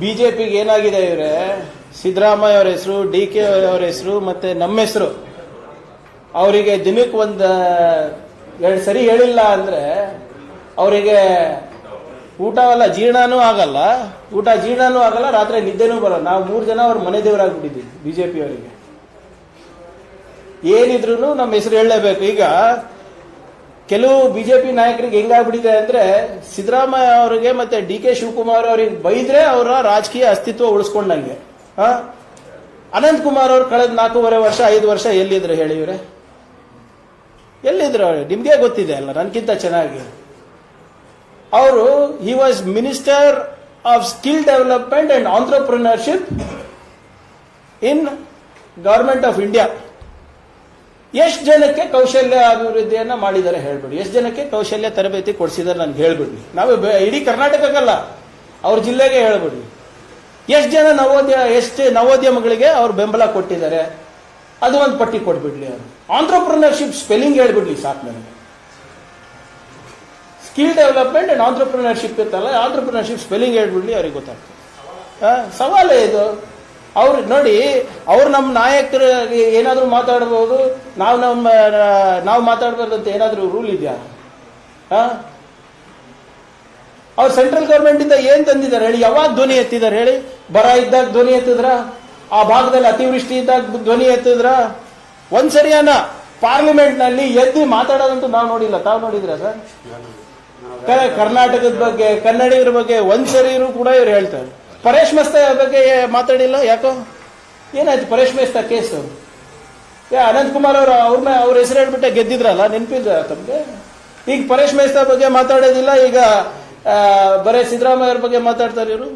ಬಿಜೆಪಿಗೆ ಏನಾಗಿದೆ ಇವರೇ? ಸಿದ್ದರಾಮಯ್ಯ ಅವ್ರ ಹೆಸರು, ಡಿ ಕೆ ಅವ್ರ ಹೆಸರು ಮತ್ತೆ ನಮ್ಮ ಹೆಸರು. ಅವರಿಗೆ ದಿನಕ್ಕೆ ಒಂದು ಎರಡು ಸರಿ ಹೇಳಿಲ್ಲ ಅಂದ್ರೆ ಅವರಿಗೆ ಊಟವೆಲ್ಲ ಜೀರ್ಣನೂ ಆಗಲ್ಲ. ಊಟ ಜೀರ್ಣನೂ ಆಗಲ್ಲ, ರಾತ್ರಿ ನಿದ್ದೆನೂ ಬರಲ್ಲ. ನಾವು ಮೂರು ಜನ ಅವ್ರ ಮನೆ ದೇವರಾಗ್ಬಿಟ್ಟಿದ್ದೀವಿ ಬಿಜೆಪಿ ಅವರಿಗೆ ಏನಿದ್ರು ನಮ್ಮ ಹೆಸರು ಹೇಳಲೇಬೇಕು. ಈಗ ಕೆಲವು ಬಿಜೆಪಿ ನಾಯಕರಿಗೆ ಹೆಂಗಾಗ್ಬಿಟ್ಟಿದೆ ಅಂದ್ರೆ ಸಿದ್ದರಾಮಯ್ಯ ಅವರಿಗೆ ಮತ್ತೆ ಡಿ ಕೆ ಶಿವಕುಮಾರ್ ಅವರಿಗೆ ಬೈದ್ರೆ ಅವರ ರಾಜಕೀಯ ಅಸ್ತಿತ್ವ ಉಳಿಸ್ಕೊಂಡಂಗೆ? ಅನಂತ್ ಕುಮಾರ್ ಅವರು ಕಳೆದ ನಾಲ್ಕೂವರೆ ವರ್ಷ, ಐದು ವರ್ಷ ಎಲ್ಲಿದ್ರು ಹೇಳಿ ಇವ್ರೆ? ಎಲ್ಲಿದ್ರು ನಿಮ್ಗೆ ಗೊತ್ತಿದೆ ಅಲ್ಲ ನನಗಿಂತ ಚೆನ್ನಾಗಿ. ಅವರು he was minister of skill development and entrepreneurship in government of India ಎಷ್ಟು ಜನಕ್ಕೆ ಕೌಶಲ್ಯ ಅಭಿವೃದ್ಧಿಯನ್ನ ಮಾಡಿದ್ದಾರೆ ಹೇಳ್ಬಿಡಿ. ಎಷ್ಟು ಜನಕ್ಕೆ ಕೌಶಲ್ಯ ತರಬೇತಿ ಕೊಡಿಸಿದ್ದಾರೆ ನನ್ಗೆ ಹೇಳ್ಬಿಡಿ. ನಾವು ಇಡೀ ಕರ್ನಾಟಕಕ್ಕಲ್ಲ, ಅವ್ರ ಜಿಲ್ಲೆಗೆ ಹೇಳ್ಬಿಡಿ. ಎಷ್ಟು ಜನ ನವೋದ್ಯ ಎಷ್ಟು ನವೋದ್ಯಮಗಳಿಗೆ ಅವ್ರು ಬೆಂಬಲ ಕೊಟ್ಟಿದ್ದಾರೆ? ಅದು ಒಂದು ಪಟ್ಟಿ ಕೊಟ್ಬಿಡ್ಲಿ ಅವರು. ಆಂಟ್ರಪ್ರಿನರ್ಶಿಪ್ ಸ್ಪೆಲ್ಲಿಂಗ್ ಹೇಳ್ಬಿಡ್ಲಿ ಸಾಕು ನನಗೆ. ಸ್ಕಿಲ್ ಡೆವಲಪ್ಮೆಂಟ್ ಅಂಡ್ ಆಂಟ್ರಪ್ರಿನರ್ಶಿಪ್ ಇರ್ತಲ್ಲ ಆಂಟ್ರಪ್ರಿನರ್ಶಿಪ್ ಸ್ಪೆಲ್ಲಿಂಗ್ ಹೇಳ್ಬಿಡ್ಲಿ ಅವ್ರಿಗೆ ಗೊತ್ತಾಗ್ತದೆ. ಸವಾಲೇ ಇದು. ಅವ್ರು ನೋಡಿ ಅವ್ರು ನಮ್ಮ ನಾಯಕರು ಏನಾದರೂ ಮಾತಾಡ್ಬೋದು ನಾವು ನಮ್ಮ ನಾವು ಮಾತಾಡ್ಬಾರ್ದು ಅಂತ ಏನಾದರೂ ರೂಲ್ ಇದೆಯಾ? ಅವ್ರು ಸೆಂಟ್ರಲ್ ಗೌರ್ಮೆಂಟ್ ಇಂದ ಏನ್ ತಂದಿದ್ದಾರೆ ಹೇಳಿ? ಯಾವಾಗ ಧ್ವನಿ ಎತ್ತಿದ್ದಾರೆ ಹೇಳಿ? ಬರ ಇದ್ದಾಗ ಧ್ವನಿ ಎತ್ತಿದ್ರ? ಆ ಭಾಗದಲ್ಲಿ ಅತಿವೃಷ್ಟಿ ಇದ್ದಾಗ ಧ್ವನಿ ಎತ್ತಿದ್ರ? ಒಂದ್ಸರಿಯನ್ನ ಪಾರ್ಲಿಮೆಂಟ್ನಲ್ಲಿ ಎದ್ದು ಮಾತಾಡೋದಂತೂ ನಾವು ನೋಡಿಲ್ಲ. ತಾವು ನೋಡಿದ್ರ ಸರ್? ಕರ್ನಾಟಕದ ಬಗ್ಗೆ ಕನ್ನಡಿಗರ ಬಗ್ಗೆ ಒಂದ್ಸರಿನೂ ಕೂಡ ಇವ್ರು ಹೇಳ್ತಾರೆ ಪರೇಶ್ ಮಸ್ತ ಬಗ್ಗೆ ಮಾತಾಡಿಲ್ಲ ಯಾಕೋ? ಏನಾಯ್ತು ಪರೇಶ್ ಮೇಸ್ತಾ ಕೇಸು? ಏ ಅನಂತ್ ಕುಮಾರ್ ಅವರು ಅವ್ರನ್ನ ಅವ್ರ ಹೆಸರು ಹೇಳ್ಬಿಟ್ಟೆ ಗೆದ್ದಿದ್ರಲ್ಲ ನೆನಪಿಲ್ಲ ತಮಗೆ? ಈಗ ಪರೇಶ್ ಮೇಸ್ತಾ ಬಗ್ಗೆ ಮಾತಾಡೋದಿಲ್ಲ ಈಗ ಬರೇ ಸಿದ್ದರಾಮಯ್ಯ ಅವ್ರ ಬಗ್ಗೆ ಮಾತಾಡ್ತಾರೆ ಇವರು.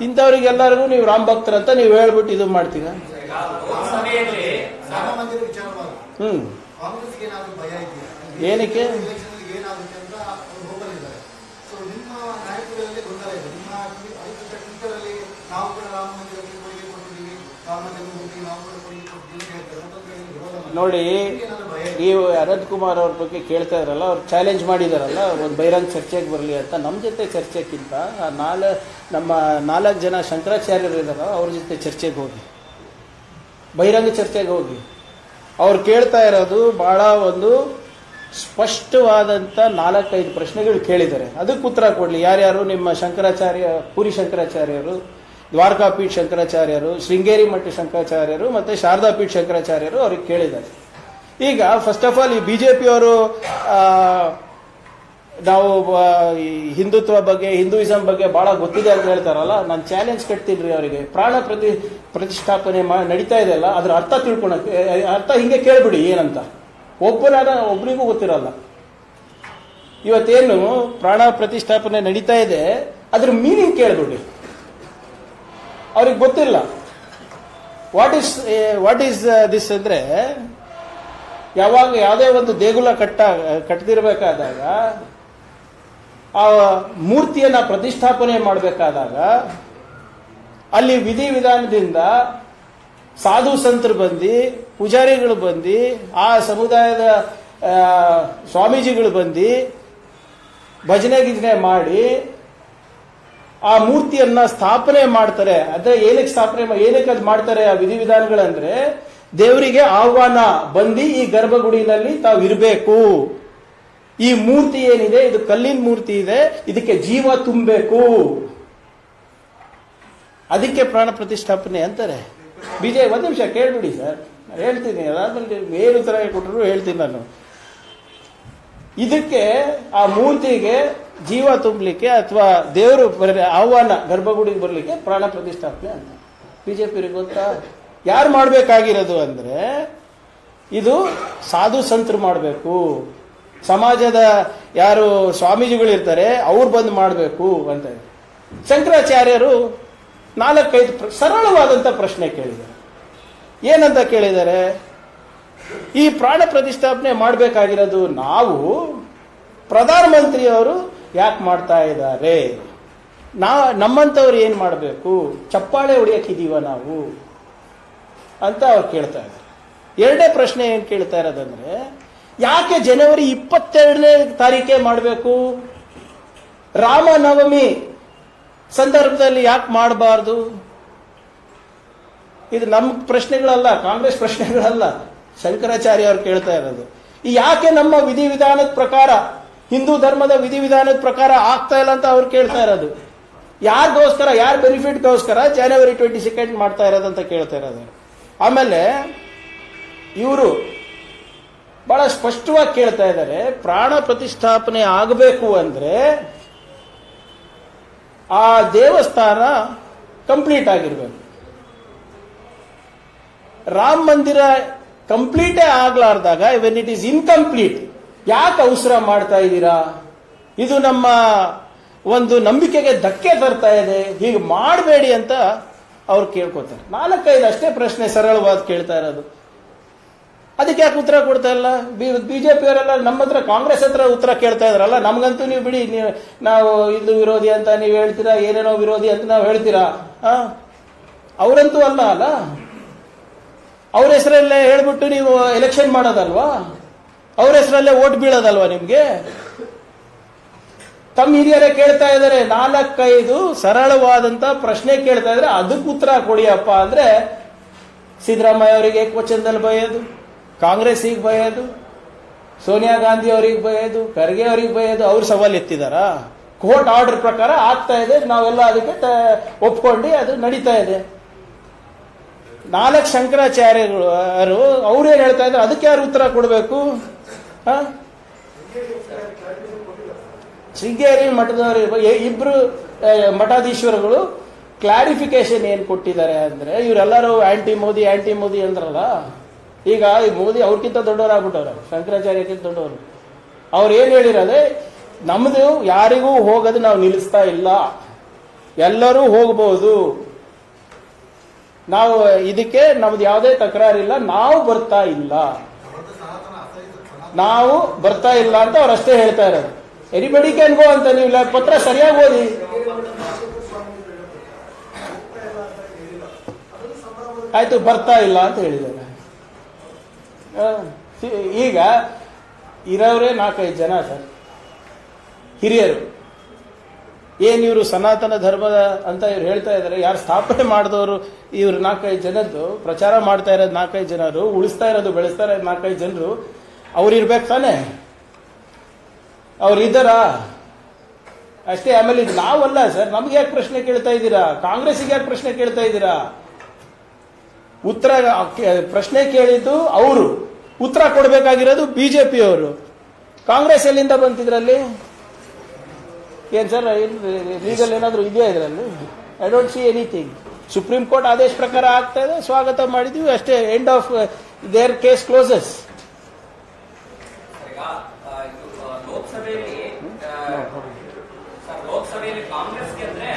ಇಂಥವ್ರಿಗೆಲ್ಲರಿಗೂ ನೀವು ರಾಮ್ ಭಕ್ತರಂತ ನೀವು ಹೇಳ್ಬಿಟ್ಟು ಇದು ಮಾಡ್ತೀರ? ಹ್ಮ್. ಏನಕ್ಕೆ ಎಲೆಕ್ಷನ್ ಏನಾಗುತ್ತೆ ಅಂತ ಅವ್ರು ಹೋಗಲಿದ್ದಾರೆ ಸೊ ನಿಮ್ಮ ನಾಯಕರಲ್ಲಿ ಗೊಂದಲ ಇದೆ ನಿಮ್ಮ ಐದು ಟ್ವಿಟರಲ್ಲಿ ನಾವು ಕೂಡ ರಾಮ ಮಂದಿರಕ್ಕೆ ಕೊಡುಗೆ ಕೊಟ್ಟಿದ್ದೀವಿ ರಾಮ ಮಂದಿರ ಹೋಗಿ ನಾವು ಕೂಡ ಕೊಡುಗೆ ಕೊಟ್ಟಿದ್ದೀವಿ ಅಂತ ಹೇಳ್ತಾರೆ ಮತ್ತೊಂದು ಕಡೆ ವಿರೋಧ ಮಾಡ್ತಾರೆ. ನೋಡಿ, ನೀವು ಅನಂತ್ ಕುಮಾರ್ ಅವ್ರ ಬಗ್ಗೆ ಕೇಳ್ತಾ ಇದ್ರಲ್ಲ, ಅವ್ರು ಚಾಲೆಂಜ್ ಮಾಡಿದಾರಲ್ಲ ಒಂದು ಬಹಿರಂಗ ಚರ್ಚೆಗೆ ಬರಲಿ ಅಂತ. ನಮ್ಮ ಜೊತೆ ಚರ್ಚೆಗಿಂತ ಆ ನಾಲ್, ನಮ್ಮ ನಾಲ್ಕು ಜನ ಶಂಕರಾಚಾರ್ಯರು ಇದಾರ ಅವ್ರ ಜೊತೆ ಚರ್ಚೆಗೆ ಹೋಗಿ. ಬಹಿರಂಗ ಚರ್ಚೆಗೆ ಹೋಗಿ. ಅವ್ರು ಕೇಳ್ತಾ ಇರೋದು ಬಹಳ ಒಂದು ಸ್ಪಷ್ಟವಾದಂಥ ನಾಲ್ಕೈದು ಪ್ರಶ್ನೆಗಳು ಕೇಳಿದ್ದಾರೆ. ಅದಕ್ಕೆ ಉತ್ತರ ಕೊಡಲಿ. ಯಾರ್ಯಾರು ನಿಮ್ಮ ಶಂಕರಾಚಾರ್ಯ, ಪುರಿ ಶಂಕರಾಚಾರ್ಯರು ದ್ವಾರಕಾಪೀಠ ಶಂಕರಾಚಾರ್ಯರು ಶೃಂಗೇರಿ ಮಠ ಶಂಕರಾಚಾರ್ಯರು ಮತ್ತೆ ಶಾರದಾಪೀಠ ಶಂಕರಾಚಾರ್ಯರು ಅವ್ರಿಗೆ ಕೇಳಿದ್ದಾರೆ. ಈಗ ಫಸ್ಟ್ ಆಫ್ ಆಲ್ ಈ ಬಿಜೆಪಿಯವರು ನಾವು ಆ, ಈ ಹಿಂದುತ್ವ ಬಗ್ಗೆ ಹಿಂದೂಯಿಸಂ ಬಗ್ಗೆ ಬಹಳ ಗೊತ್ತಿದೆ ಅಂತ ಹೇಳ್ತಾರಲ್ಲ ನಾನು ಚಾಲೆಂಜ್ ಕಟ್ತೀನಿ ಅವರಿಗೆ. ಪ್ರಾಣ ಪ್ರತಿ ಪ್ರತಿಷ್ಠಾಪನೆ ನಡೀತಾ ಇದೆಯಲ್ಲ ಅದ್ರ ಅರ್ಥ ತಿಳ್ಕೊಳಕ್ಕೆ ಅರ್ಥ ಹಿಂಗೆ ಕೇಳ್ಬಿಡಿ ಏನಂತ. ಒಬ್ಬನಾದ ಒಬ್ರಿಗೂ ಗೊತ್ತಿರಲ್ಲ. ಇವತ್ತೇನು ಪ್ರಾಣ ಪ್ರತಿಷ್ಠಾಪನೆ ನಡೀತಾ ಇದೆ ಅದ್ರ ಮೀನಿಂಗ್ ಕೇಳ್ಬಿಡಿ. ಅವ್ರಿಗೆ ಗೊತ್ತಿಲ್ಲ. What is what is this ಅಂದ್ರೆ, ಯಾವಾಗ ಯಾವುದೇ ಒಂದು ದೇಗುಲ ಕಟ್ಟ ಕಟ್ಟದಿರಬೇಕಾದಾಗ ಆ ಮೂರ್ತಿಯನ್ನ ಪ್ರತಿಷ್ಠಾಪನೆ ಮಾಡಬೇಕಾದಾಗ, ಅಲ್ಲಿ ವಿಧಿವಿಧಾನದಿಂದ ಸಾಧು ಸಂತರು ಬಂದು, ಪೂಜಾರಿಗಳು ಬಂದು, ಆ ಸಮುದಾಯದ ಸ್ವಾಮೀಜಿಗಳು ಬಂದು, ಭಜನೆ ಗಿಜನೆ ಮಾಡಿ ಆ ಮೂರ್ತಿಯನ್ನ ಸ್ಥಾಪನೆ ಮಾಡ್ತಾರೆ. ಅಂದ್ರೆ ಏನಕ್ಕೆ ಸ್ಥಾಪನೆ ಏನಕ್ಕೆ ಅದು ಮಾಡ್ತಾರೆ ಆ ವಿಧಿವಿಧಾನಗಳಂದ್ರೆ ದೇವರಿಗೆ ಆಹ್ವಾನ ಬಂದು ಈ ಗರ್ಭಗುಡಿನಲ್ಲಿ ತಾವು ಇರಬೇಕು. ಈ ಮೂರ್ತಿ ಏನಿದೆ? ಇದು ಕಲ್ಲಿನ ಮೂರ್ತಿ ಇದೆ. ಇದಕ್ಕೆ ಜೀವ ತುಂಬಬೇಕು. ಅದಕ್ಕೆ ಪ್ರಾಣ ಪ್ರತಿಷ್ಠಾಪನೆ ಅಂತಾರೆ. ಬಿಜೆಪಿ ಒಂದ್ ನಿಮಿಷ ಕೇಳ್ಬಿಡಿ ಸರ್. ಹೇಳ್ತೀನಿ, ಅದಾದ್ಮೇಲೆ ಏನು ತರ ಕೊಟ್ಟರು ಹೇಳ್ತೀನಿ ನಾನು. ಇದಕ್ಕೆ ಆ ಮೂರ್ತಿಗೆ ಜೀವ ತುಂಬಲಿಕ್ಕೆ ಅಥವಾ ದೇವರು ಬರ- ಆಹ್ವಾನ, ಗರ್ಭಗುಡಿಗೆ ಬರಲಿಕ್ಕೆ ಪ್ರಾಣ ಪ್ರತಿಷ್ಠಾಪನೆ ಅಂತ. ಬಿಜೆಪಿ ಗೊತ್ತಾ? ಯಾರು ಮಾಡಬೇಕಾಗಿರೋದು ಅಂದರೆ, ಇದು ಸಾಧು ಸಂತರು ಮಾಡಬೇಕು. ಸಮಾಜದ ಯಾರು ಸ್ವಾಮೀಜಿಗಳಿರ್ತಾರೆ, ಅವ್ರು ಬಂದು ಮಾಡಬೇಕು ಅಂತ. ಶಂಕರಾಚಾರ್ಯರು ನಾಲ್ಕೈದು ಸರಳವಾದಂಥ ಪ್ರಶ್ನೆ ಕೇಳಿದ್ದಾರೆ. ಏನಂತ ಕೇಳಿದ್ದಾರೆ? ಈ ಪ್ರಾಣ ಪ್ರತಿಷ್ಠಾಪನೆ ಮಾಡಬೇಕಾಗಿರೋದು ನಾವು ಪ್ರಧಾನಮಂತ್ರಿಯವರು ಯಾಕೆ ಮಾಡ್ತಾ ಇದ್ದಾರೆ? ನಾ ನಮ್ಮಂಥವ್ರು ಏನು ಮಾಡಬೇಕು? ಚಪ್ಪಾಳೆ ಹೊಡಿಯಕ್ಕಿದೀವ ನಾವು? ಅಂತ ಅವ್ರು ಕೇಳ್ತಾ ಇದ್ದಾರೆ. ಎರಡನೇ ಪ್ರಶ್ನೆ ಏನು ಕೇಳ್ತಾ ಇರೋದಂದ್ರೆ, ಯಾಕೆ ಜನವರಿ ಇಪ್ಪತ್ತೆರಡನೇ ತಾರೀಕೆ ಮಾಡಬೇಕು? ರಾಮನವಮಿ ಸಂದರ್ಭದಲ್ಲಿ ಯಾಕೆ ಮಾಡಬಾರ್ದು? ಇದು ನಮ್ಮ ಪ್ರಶ್ನೆಗಳಲ್ಲ, ಕಾಂಗ್ರೆಸ್ ಪ್ರಶ್ನೆಗಳಲ್ಲ. ಶಂಕರಾಚಾರ್ಯ ಅವ್ರು ಕೇಳ್ತಾ ಇರೋದು. ಯಾಕೆ ನಮ್ಮ ವಿಧಿವಿಧಾನದ ಪ್ರಕಾರ ಹಿಂದೂ ಧರ್ಮದ ವಿಧಿವಿಧಾನದ ಪ್ರಕಾರ ಆಗ್ತಾ ಇಲ್ಲ ಅಂತ ಅವ್ರು ಕೇಳ್ತಾ ಇರೋದು. ಯಾರಿಗೋಸ್ಕರ, ಯಾರ ಬೆನಿಫಿಟ್ಗೋಸ್ಕರ ಜನವರಿ ಟ್ವೆಂಟಿ ಸೆಕೆಂಡ್ ಮಾಡ್ತಾ ಇರೋದಂತ ಕೇಳ್ತಾ ಇರೋದು. ಆಮೇಲೆ ಇವರು ಬಹಳ ಸ್ಪಷ್ಟವಾಗಿ ಕೇಳ್ತಾ ಇದ್ದಾರೆ, ಪ್ರಾಣ ಪ್ರತಿಷ್ಠಾಪನೆ ಆಗಬೇಕು ಅಂದ್ರೆ ಆ ದೇವಸ್ಥಾನ ಕಂಪ್ಲೀಟ್ ಆಗಿರ್ಬೇಕು. ರಾಮ ಮಂದಿರ ಕಂಪ್ಲೀಟೇ ಆಗ್ಲಾರ್ದಾಗ ವೆನ್ ಇಟ್ ಈಸ್ ಇನ್ಕಂಪ್ಲೀಟ್ ಯಾಕೆ ಅವಸರ ಮಾಡ್ತಾ ಇದ್ದೀರಾ? ಇದು ನಮ್ಮ ಒಂದು ನಂಬಿಕೆಗೆ ಧಕ್ಕೆ ತರ್ತಾ ಇದೆ. ಹೀಗೆ ಮಾಡಬೇಡಿ ಅಂತ ಅವ್ರು ಕೇಳ್ಕೊತಾರೆ. ನಾಲ್ಕೈದು ಅಷ್ಟೇ ಪ್ರಶ್ನೆ ಸರಳವಾದ ಕೇಳ್ತಾ ಇರೋದು. ಅದಕ್ಕೆ ಯಾಕೆ ಉತ್ತರ ಕೊಡ್ತಾ ಇಲ್ಲ? ಬಿ ಬಿಜೆಪಿ ಅವರೆಲ್ಲ ನಮ್ಮ ಹತ್ರ, ಕಾಂಗ್ರೆಸ್ ಹತ್ರ ಉತ್ತರ ಕೇಳ್ತಾ ಇದ್ರಲ್ಲ ನಮಗಂತೂ ನೀವು ಬಿಡಿ, ನೀವು ನಾವು ಇದು ವಿರೋಧಿ ಅಂತ ನೀವು ಹೇಳ್ತೀರಾ? ಏನೇನೋ ವಿರೋಧಿ ಅಂತ ನಾವು ಹೇಳ್ತೀರಾ? ಅವರಂತೂ ಅಲ್ಲ ಅಲ್ಲ. ಅವ್ರ ಹೆಸರಲ್ಲೇ ಹೇಳ್ಬಿಟ್ಟು ನೀವು ಎಲೆಕ್ಷನ್ ಮಾಡೋದಲ್ವಾ? ಅವ್ರ ಹೆಸರಲ್ಲೇ ಓಟ್ ಬೀಳೋದಲ್ವಾ ನಿಮ್ಗೆ? ತಮ್ಮ ಹಿರಿಯರೇ ಕೇಳ್ತಾ ಇದ್ದಾರೆ, ನಾಲ್ಕೈದು ಸರಳವಾದಂತ ಪ್ರಶ್ನೆ ಕೇಳ್ತಾ ಇದ್ರೆ ಅದಕ್ಕೆ ಉತ್ತರ ಕೊಡಿಯಪ್ಪ ಅಂದ್ರೆ ಸಿದ್ದರಾಮಯ್ಯ ಅವರಿಗೆ ಏಕವಚನದಲ್ಲಿ ಕಾಂಗ್ರೆಸ್ ಕಾಂಗ್ರೆಸ್ಸಿಗೆ ಬಯೋದು, ಸೋನಿಯಾ ಗಾಂಧಿ ಅವ್ರಿಗೆ ಬಯೋದು, ಖರ್ಗೆ ಅವ್ರಿಗೆ ಬಯೋದು, ಅವ್ರು ಸವಾಲು ಎತ್ತಿದಾರ? ಕೋರ್ಟ್ ಆರ್ಡರ್ ಪ್ರಕಾರ ಆಗ್ತಾ ಇದೆ, ನಾವೆಲ್ಲ ಅದಕ್ಕೆ ಒಪ್ಕೊಂಡು ಅದು ನಡೀತಾ ಇದೆ. ನಾಲ್ಕು ಶಂಕರಾಚಾರ್ಯರು, ಅವರು ಅವ್ರೇನ್ ಹೇಳ್ತಾ ಇದ್ದಾರೆ, ಅದಕ್ಕೆ ಯಾರು ಉತ್ತರ ಕೊಡಬೇಕು? ಶೃಂಗೇರಿ ಮಠದವರು ಇಬ್ರು ಮಠಾಧೀಶ್ವರಗಳು ಕ್ಲಾರಿಫಿಕೇಶನ್ ಏನು ಕೊಟ್ಟಿದ್ದಾರೆ ಅಂದ್ರೆ ಇವರೆಲ್ಲರೂ ಆಂಟಿ ಮೋದಿ ಆಂಟಿ ಮೋದಿ ಅಂದ್ರಲ್ಲ, ಈಗ ಈ ಮೋದಿ ಅವ್ರಕ್ಕಿಂತ ದೊಡ್ಡವರಾಗ್ಬಿಟ್ಟವ್ರು, ಶಂಕರಾಚಾರ್ಯಕ್ಕಿಂತ ದೊಡ್ಡವರು. ಅವ್ರು ಏನು ಹೇಳಿರೋದೆ, ನಮ್ದು ಯಾರಿಗೂ ಹೋಗೋದು ನಾವು ನಿಲ್ಲಿಸ್ತಾ ಇಲ್ಲ. ಎಲ್ಲರೂ ಹೋಗ್ಬೋದು. ನಾವು ಇದಕ್ಕೆ ನಮ್ದು ಯಾವುದೇ ತಕರಾರಿಲ್ಲ, ನಾವು ಬರ್ತಾ ಇಲ್ಲ ಅವರದ್ದು ಸನಾತನ ಅಸಹಿತ ಸನಾತನ ನಾವು ಬರ್ತಾ ಇಲ್ಲ ಅಂತ ಅವ್ರು ಅಷ್ಟೇ ಹೇಳ್ತಾ ಇರೋದು. ಎನಿಬಡಿ ಕ್ಯಾನ್ ಗೋ ಅಂತ ನೀವು ಪತ್ರ ಸರಿಯಾಗಿ ಓದಿ. ಆಯ್ತು, ಬರ್ತಾ ಇಲ್ಲ ಅಂತ ಹೇಳಿದ್ದಾರೆ. ಈಗ ಇರೋರೇ ನಾಲ್ಕೈದು ಜನ ಸರ್. ಹಿರಿಯರು. ಏನ್ ಇವರು ಸನಾತನ ಧರ್ಮದ ಅಂತ ಇವ್ರು ಹೇಳ್ತಾ ಇದ್ದಾರೆ, ಯಾರು ಸ್ಥಾಪನೆ ಮಾಡಿದವರು ಇವ್ರು ನಾಲ್ಕೈದು ಜನದ್ದು, ಪ್ರಚಾರ ಮಾಡ್ತಾ ಇರೋದು ನಾಲ್ಕೈದು ಜನರು, ಉಳಿಸ್ತಾ ಇರೋದು, ಬೆಳೆಸ್ತಾ ಇರೋದು ನಾಲ್ಕೈದು ಜನರು ಅವ್ರು ಇರ್ಬೇಕು ತಾನೆ? ಅವ್ರು ಇದ್ದಾರಾ ಅಷ್ಟೇ, ಆಮೇಲೆ ಇದು ನಾವಲ್ಲ ಸರ್, ನಮ್ಗೆ ಯಾಕೆ ಪ್ರಶ್ನೆ ಕೇಳ್ತಾ ಇದ್ದೀರಾ? ಕಾಂಗ್ರೆಸ್ಸಿಗೆ ಯಾಕೆ ಪ್ರಶ್ನೆ ಕೇಳ್ತಾ ಇದ್ದೀರಾ? ಉತ್ತರ ಪ್ರಶ್ನೆ ಕೇಳಿದ್ದು ಅವರು. ಉತ್ತರ ಕೊಡಬೇಕಾಗಿರೋದು ಬಿಜೆಪಿ ಅವರು ಕಾಂಗ್ರೆಸ್ ಎಲ್ಲಿಂದ ಬಂತಿದ್ರಲ್ಲಿ? ಏನ್ ಸರ್ ಲೀಗಲ್ ಏನಾದರೂ ಇದೆಯಾ ಇದರಲ್ಲಿ? I don't see anything supreme court ಆದೇಶ ಪ್ರಕಾರ ಆಗ್ತಾ ಇದೆ, ಸ್ವಾಗತ ಮಾಡಿದ್ವಿ, ಅಷ್ಟೇ end of their case closes ಈಗ ಆ, ಇದು ಆ, ಲೋಕಸಭೆಯಲ್ಲಿ ಆ, ಸರ್ ಕಾಂಗ್ರೆಸ್ ಅಂದ್ರೆ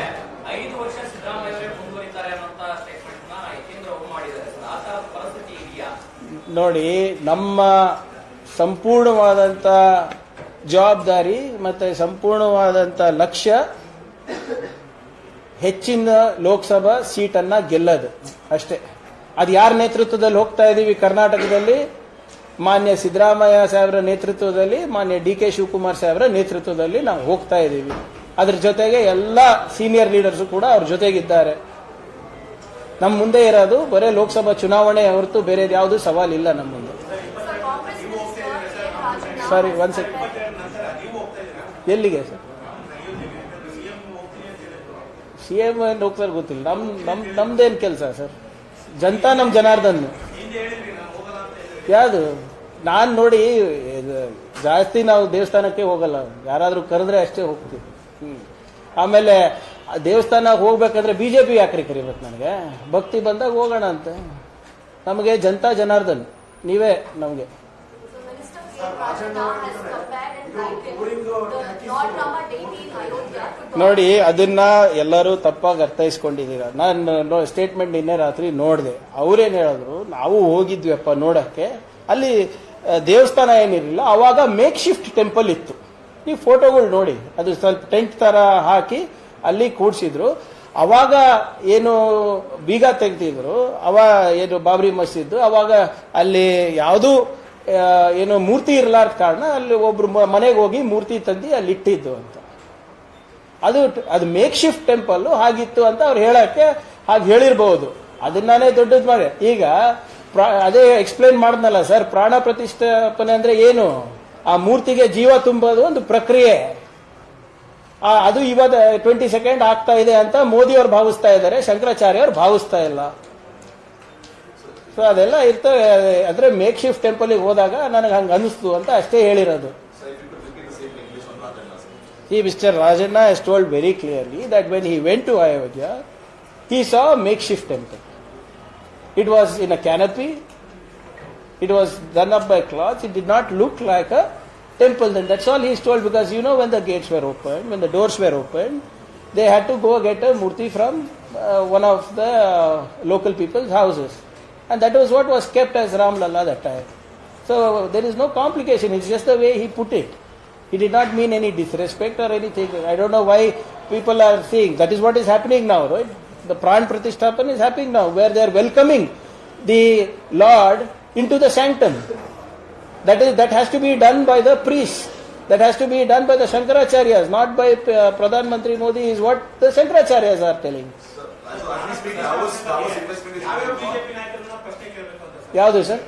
ಐದು ವರ್ಷ ಸಿದ್ದರಾಮಯ್ಯ ಮುಂದುವರಿತಾರೆ ಅನ್ನೋ ಸ್ಟೇಟ್ಮೆಂಟ್ನ ಅವರು ಮಾಡಿದ್ದಾರೆ ಪರಿಸ್ಥಿತಿ ಇದೆಯಾ? ನೋಡಿ, ನಮ್ಮ ಸಂಪೂರ್ಣವಾದಂಥ ಜವಾಬ್ದಾರಿ ಮತ್ತೆ ಸಂಪೂರ್ಣವಾದಂಥ ಲಕ್ಷ್ಯ ಹೆಚ್ಚಿನ ಲೋಕಸಭಾ ಸೀಟನ್ನ ಗೆಲ್ಲದು. ಅಷ್ಟೇ. ಅದು ಯಾರ ನೇತೃತ್ವದಲ್ಲಿ ಹೋಗ್ತಾ ಇದ್ದೀವಿ ಕರ್ನಾಟಕದಲ್ಲಿ? ಮಾನ್ಯ ಸಿದ್ದರಾಮಯ್ಯ ಸಾಹೇಬರ ನೇತೃತ್ವದಲ್ಲಿ, ಮಾನ್ಯ ಡಿ ಕೆ ಶಿವಕುಮಾರ್ ಸಾಹೇಬರ ನೇತೃತ್ವದಲ್ಲಿ ನಾವು ಹೋಗ್ತಾ ಇದ್ದೀವಿ ಅದ್ರ ಜೊತೆಗೆ ಎಲ್ಲ ಸೀನಿಯರ್ ಲೀಡರ್ಸ್ ಕೂಡ ಅವ್ರ ಜೊತೆಗಿದ್ದಾರೆ. ನಮ್ಮ ಮುಂದೆ ಇರೋದು ಬರೇ ಲೋಕಸಭಾ ಚುನಾವಣೆ ಹೊರತು ಬೇರೆ ಯಾವುದು ಸವಾಲಿಲ್ಲ ನಮ್ಮ ಮುಂದೆ. ಸಾರಿ ಒನ್ ಸೆಕೆಂಡ್ ಎಲ್ಲಿಗೆ ಸರ್? ಸಿ ಎಂ ಹೋಗ್ತಾರೆ ಗೊತ್ತಿಲ್ಲ. ನಮ್ ನಮ್, ನಮ್ದೇನ್ ಕೆಲಸ ಸರ್? ಜನತಾ ನಮ್ಮ ಜನಾರ್ದನ್. ಯಾವುದು? ನಾನು ನೋಡಿ ಜಾಸ್ತಿ ನಾವು ದೇವಸ್ಥಾನಕ್ಕೆ ಹೋಗಲ್ಲ. ಯಾರಾದರೂ ಕರೆದ್ರೆ ಅಷ್ಟೇ ಹೋಗ್ತೀವಿ. ಆಮೇಲೆ ಆ ದೇವಸ್ಥಾನ ಹೋಗ್ಬೇಕಂದ್ರೆ ಬಿಜೆಪಿ ಯಾಕ್ರಿ ಕರಿಬೇಕು ನನಗೆ? ಭಕ್ತಿ ಬಂದಾಗ ಹೋಗೋಣ ಅಂತ. ನಮಗೆ ಜನತಾ ಜನಾರ್ದನ್, ನೀವೇ ನಮಗೆ. ನೋಡಿ, ಅದನ್ನ ಎಲ್ಲರೂ ತಪ್ಪಾಗಿ ಅರ್ಥೈಸ್ಕೊಂಡಿದ್ದೀರ. ನಾನು ಸ್ಟೇಟ್ಮೆಂಟ್ ನಿನ್ನೆ ರಾತ್ರಿ ನೋಡಿದೆ. ಅವ್ರೇನು ಹೇಳಿದ್ರು, ನಾವು ಹೋಗಿದ್ವಿಯಪ್ಪ ನೋಡಕ್ಕೆ. ಅಲ್ಲಿ ದೇವಸ್ಥಾನ ಏನಿರಲಿಲ್ಲ, ಅವಾಗ ಮೇಕ್ ಶಿಫ್ಟ್ ಟೆಂಪಲ್ ಇತ್ತು. ಈ ಫೋಟೋಗಳು ನೋಡಿ, ಅದು ಸ್ವಲ್ಪ ಟೆಂಟ್ ತರ ಹಾಕಿ ಅಲ್ಲಿ ಕೂಡಿಸಿದ್ರು. ಅವಾಗ ಏನು ಬೀಗ ತೆಗ್ದಿದ್ರು, ಅವ ಏನು ಬಾಬ್ರಿ ಮಸೀದ್ ಅವಾಗ ಅಲ್ಲಿ ಯಾವುದು ಏನು ಮೂರ್ತಿ ಇರಲಾರ್ದ ಕಾರಣ ಅಲ್ಲಿ ಒಬ್ರು ಮನೆಗೆ ಹೋಗಿ ಮೂರ್ತಿ ತಂದು ಅಲ್ಲಿ ಇಟ್ಟಿದ್ದು ಅಂತ. ಅದು ಅದು ಮೇಕ್ ಶಿಫ್ಟ್ ಟೆಂಪಲ್ ಹಾಗಿತ್ತು ಅಂತ ಅವ್ರು ಹೇಳಕ್ಕೆ ಹಾಗೆ ಹೇಳಿರ್ಬಹುದು ಅದನ್ನಾನೇ ದೊಡ್ಡದು ಮಾಡಿ ಈಗ ಅದೇ ಎಕ್ಸ್ಪ್ಲೈನ್ ಮಾಡಿದ್ನಲ್ಲ ಸರ್, ಪ್ರಾಣ ಪ್ರತಿಷ್ಠಾಪನೆ ಅಂದ್ರೆ ಏನು? ಆ ಮೂರ್ತಿಗೆ ಜೀವ ತುಂಬೋದು ಒಂದು ಪ್ರಕ್ರಿಯೆ. ಅದು ಇವಾಗ ಟ್ವೆಂಟಿ ಸೆಕೆಂಡ್ ಆಗ್ತಾ ಇದೆ ಅಂತ ಮೋದಿ ಅವ್ರು ಭಾವಿಸ್ತಾ ಇದ್ದಾರೆ ಶಂಕರಾಚಾರ್ಯ ಅವ್ರು ಭಾವಿಸ್ತಾ ಇಲ್ಲ. ಸೊ ಅದೆಲ್ಲ ಇರ್ತವೆ ಅಂದ್ರೆ ಮೇಕ್ ಶಿಫ್ಟ್ ಟೆಂಪಲ್ಗೆ ಹೋದಾಗ ನನಗೆ ಹಂಗೆ ಅನಿಸ್ತು ಅಂತ ಅಷ್ಟೇ ಹೇಳಿರೋದು. ಈ mister Rajanna has told very clearly that when he went to Ayodhya he saw make shift temple it was in a canopy, it was done up by cloth. it did not look like a temple then. That's all he is told because you know when the gates were opened, when the doors were opened, they had to go get a murti from uh, one of the uh, local people's houses. And that was what was kept as Ram Lalla that time. So there is no complication, it's just the way he put it. He did not mean any disrespect or anything. I don't know why people are saying that is what is happening now, right? The Pran Pratishthapan is happening now, where they are welcoming the Lord into the sanctum. That is that has to be done by the priests. That has to be done by the Shankaracharyas, not by uh, Pradhan Mantri Modi. Is what the Shankaracharyas are telling. ಯಾವುದು sir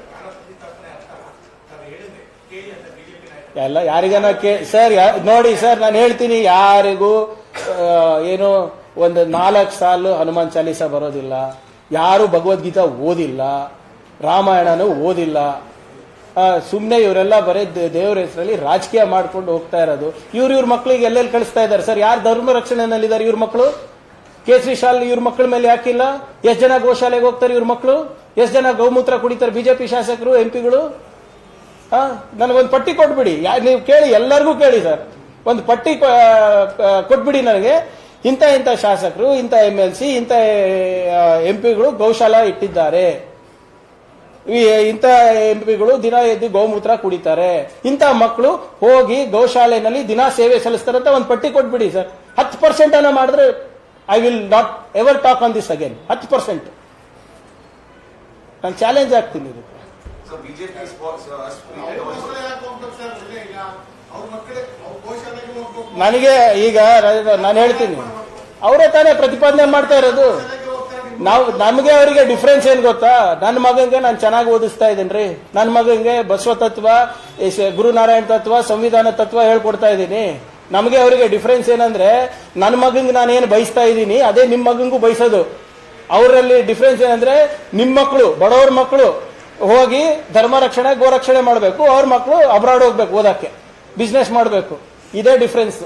ಎಲ್ಲ ಯಾರಿಗನ ಕೇ sir ನೋಡಿ sir ನಾನು ಹೇಳ್ತೀನಿ ಯಾರಿಗೂ ಏನು ಒಂದು ನಾಲ್ಕು ಸಾಲು ಹನುಮಾನ್ ಚಾಲೀಸ ಬರೋದಿಲ್ಲ ಯಾರು ಭಗವದ್ಗೀತಾ ಓದಿಲ್ಲ ರಾಮಾಯಣನೂ ಓದಿಲ್ಲ. ಸುಮ್ಮನೆ ಇವರೆಲ್ಲ ಬರೀ ದೇವರ ಹೆಸರಲ್ಲಿ ರಾಜಕೀಯ ಮಾಡ್ಕೊಂಡು ಹೋಗ್ತಾ ಇರೋದು. ಇವ್ರು ಇವ್ರ ಮಕ್ಳಿಗೆ ಎಲ್ಲೆಲ್ಲಿ ಕಳಿಸ್ತಾ ಇದ್ದಾರೆ? ಸರ್, ಯಾರು ಧರ್ಮ ರಕ್ಷಣೆನಲ್ಲಿದ್ದಾರೆ ಇವ್ರ ಮಕ್ಕಳು ಕೇಸರಿ ಶಾಲೆ ಇವ್ರ ಮಕ್ಕಳ ಮೇಲೆ ಯಾಕಿಲ್ಲ ಎಷ್ಟು ಜನ ಗೋಶಾಲೆಗೆ ಹೋಗ್ತಾರೆ ಇವ್ರ ಮಕ್ಕಳು ಎಷ್ಟು ಜನ ಗೌಮೂತ್ರ ಕುಡಿತಾರೆ ಬಿಜೆಪಿ ಶಾಸಕರು ಎಂ ಪಿಗಳು ನನಗೊಂದು ಪಟ್ಟಿ ಕೊಟ್ಬಿಡಿ. ನೀವು ಕೇಳಿ, ಎಲ್ಲರಿಗೂ ಕೇಳಿ ಸರ್. ಒಂದು ಪಟ್ಟಿ ಕೊಟ್ಬಿಡಿ ನನಗೆ. ಇಂಥ ಇಂಥ ಶಾಸಕರು, ಇಂಥ ಎಂ ಎಲ್ ಸಿ, ಇಂಥ ಎಂ ಪಿಗಳು ಗೌಶಾಲ ಇಟ್ಟಿದ್ದಾರೆ. ಇಂಥ ಎಂ ಪಿಗಳು ದಿನ ಎದ್ದು ಗೋಮೂತ್ರ ಕುಡಿತಾರೆ. ಇಂಥ ಮಕ್ಕಳು ಹೋಗಿ ಗೋಶಾಲೆನಲ್ಲಿ ದಿನ ಸೇವೆ ಸಲ್ಲಿಸ್ತಾರೆ ಅಂತ ಒಂದು ಪಟ್ಟಿ ಕೊಟ್ಬಿಡಿ ಸರ್. ಹತ್ತು ಪರ್ಸೆಂಟ್ ಅನ್ನ ಮಾಡಿದ್ರೆ I will not ever talk on this again ಹತ್ತು ಪರ್ಸೆಂಟ್ ನಾನು ಚಾಲೆಂಜ್ ಆಗ್ತೀನಿ ಇದಕ್ಕೆ. ನನಗೆ ಈಗ ನಾನು ಹೇಳ್ತೀನಿ. ಅವರೇ ತಾನೇ ಪ್ರತಿಪಾದನೆ ಮಾಡ್ತಾ ಇರೋದು. ನೀವು, ನಮಗೆ ಅವರಿಗೆ ಡಿಫ್ರೆನ್ಸ್ ಏನ್ ಗೊತ್ತಾ? ನನ್ನ ಮಗಂಗೆ ನಾನು ಚೆನ್ನಾಗಿ ಓದಿಸ್ತಾ ಇದ್ದೀನಿ ನನ್ನ ಮಗಂಗೆ ಬಸವ ತತ್ವ ಗುರುನಾರಾಯಣ ತತ್ವ, ಸಂವಿಧಾನ ತತ್ವ ಹೇಳ್ಕೊಡ್ತಾ ಇದ್ದೀನಿ. ನಮಗೆ ಅವರಿಗೆ ಡಿಫ್ರೆನ್ಸ್ ಏನಂದ್ರೆ ನನ್ನ ಮಗಂಗೆ ನಾನು ಏನು ಬಯಸ್ತಾ ಇದ್ದೀನಿ, ಅದೇ ನಿಮ್ಮ ಮಗಂಗೂ ಬಯಸೋದು. ಅವರಲ್ಲಿ ಡಿಫ್ರೆನ್ಸ್ ಏನಂದ್ರೆ ನಿಮ್ಮ ಮಕ್ಕಳು ಬಡವ್ರ ಮಕ್ಕಳು ಹೋಗಿ ಧರ್ಮ ರಕ್ಷಣೆ ಗೋರಕ್ಷಣೆ ಮಾಡಬೇಕು, ಅವ್ರ ಮಕ್ಕಳು ಅಬ್ರಾಡ್ ಹೋಗ್ಬೇಕು ಓದಕ್ಕೆ. ಬಿಸ್ನೆಸ್ ಮಾಡಬೇಕು. ಇದೇ difference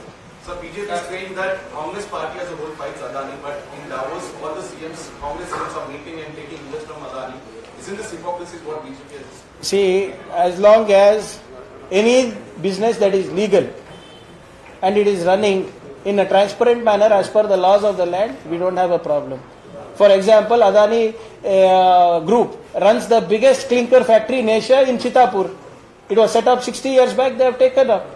So BJP is saying that Congress party as a whole fights Adani, but in Davos, all the CMs, Congress CMs are meeting and taking US from Adani. Isn't this hypocrisy what BJP is? See, as long as any business that is legal and it is running in a transparent manner as per the laws of the land, we don't have a problem. For example, Adani uh, Group runs the biggest clinker factory in Asia in Chitapur. It was set up 60 years back, they have taken up.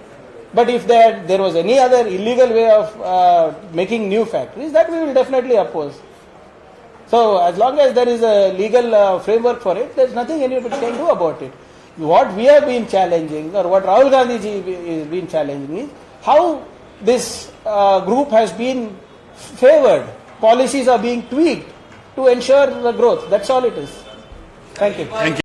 But if there, there was any other illegal way of uh, making new factories, that we will definitely oppose. So as long as there is a legal uh, framework for it, there's nothing anybody can do about it. What we have been challenging, or what Rahul Gandhi is been challenging, is how this uh, group has been favored. Policies are being tweaked to ensure the growth. That's all it is. Thank you. Thank you.